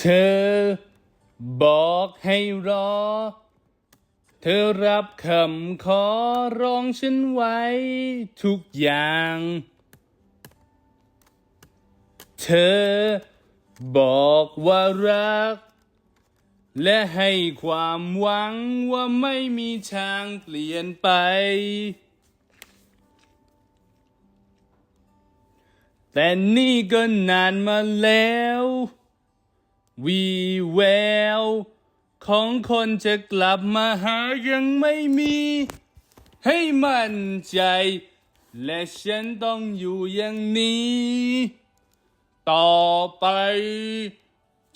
เธอบอกให้รอ เธอรับคำขอร้องฉันไว้ ทุกอย่าง เธอบอกว่ารัก และให้ความหวังว่าไม่มีทางเปลี่ยนไป แต่นี่ก็นานมาแล้ว วีแววของคนจะกลับมาหายังไม่มี ให้มั่นใจ และฉันต้องอยู่อย่างนี้ ต่อไป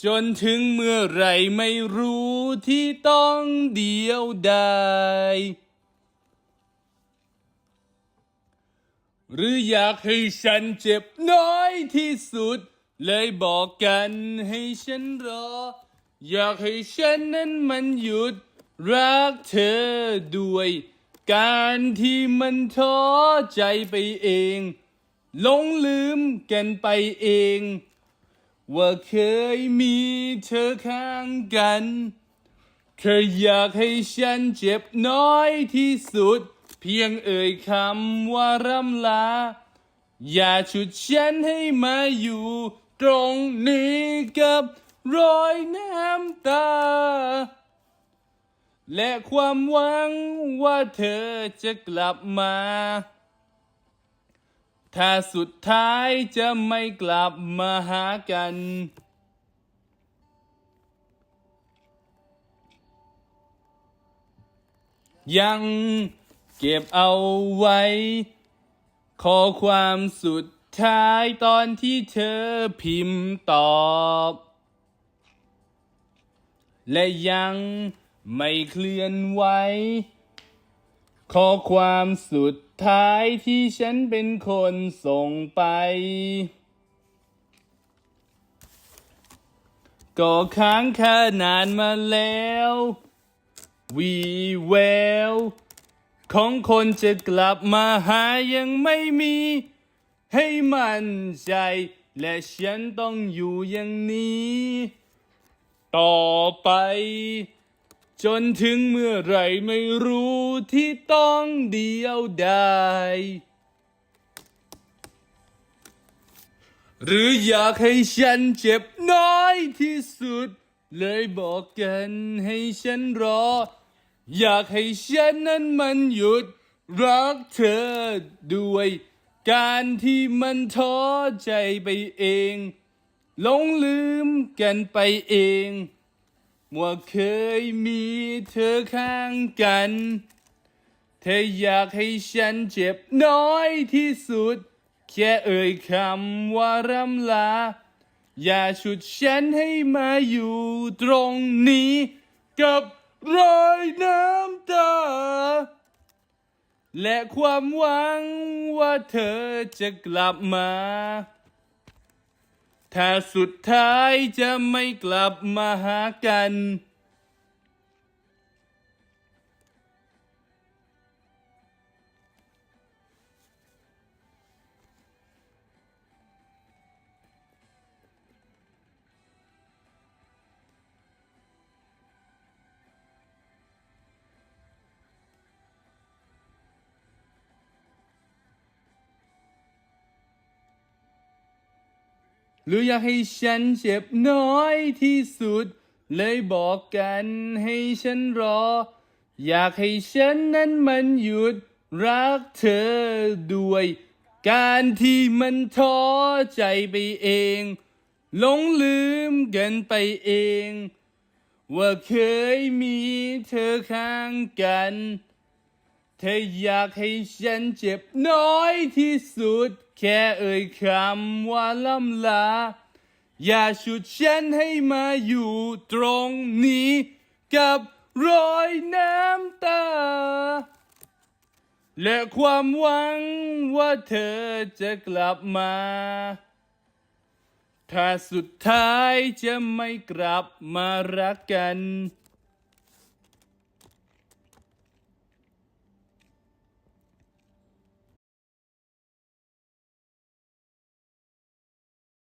จนถึงเมื่อไรไม่รู้ที่ต้องเดียวดายหรืออยากให้ฉันเจ็บน้อยที่สุด เลยบอกกันให้ฉันรอ อยากให้ฉันนั้นมันหยุด รักเธอด้วย การที่มันท้อใจไปเองหลงลืมกันไปเอง ว่าเคยมีเธอข้างกันเธออยากให้ฉันเจ็บน้อยที่สุด เพียงเอ่ยคำว่าร่ำลา อย่าฉุดฉันให้มาอยู่ ตรงนี้กับรอยน้ำตา และความหวังว่าเธอจะกลับมา ถ้าสุดท้ายจะไม่กลับมาหากัน ยังเก็บเอาไว้ ขอความสุด ท้ายตอนที่เธอพิมพ์ตอบ และยังไม่เคลื่อนไหวข้อความสุดท้ายที่ฉันเป็นคนส่งไป ก็ค้างคานานมาแล้ว วีแวว ของคนจะกลับมาหายังไม่มี ให้มั่นใจ และฉันต้องอยู่อย่างนี้ ต่อไป จนถึงเมื่อไรไม่รู้ที่ต้องเดียวดายหรืออยากให้ฉันเจ็บน้อยที่สุด เลยบอกกันให้ฉันรอ อยากให้ฉันนั้นมันหยุด รักเธอด้วย การที่มันท้อใจไปเองหลงลืมกันไปเองว่าเคยมีเธอข้างกัน เธออยากให้ฉันเจ็บน้อยที่สุด แค่เอ่ยคำว่าร่ำลา อย่าฉุดฉันให้มาอยู่ตรงนี้ กับรอยน้ำตา และความหวังว่าเธอจะกลับมา ถ้าสุดท้ายจะไม่กลับมาหากัน หรืออยากให้ฉันเจ็บน้อยที่สุด เลยบอกกันให้ฉันรอ อยากให้ฉันนั้นมันหยุดรักเธอด้วย การที่มันท้อใจไปเองหลงลืมกันไปเอง ว่าเคยมีเธอข้างกัน เธออยากให้ฉันเจ็บน้อยที่สุด แค่เอ่ยคำว่าล่ำลา อย่าฉุดฉันให้มาอยู่ตรงนี้ กับรอยน้ำตา และความหวังว่าเธอจะกลับมา ถ้าสุดท้ายจะไม่กลับมารักกัน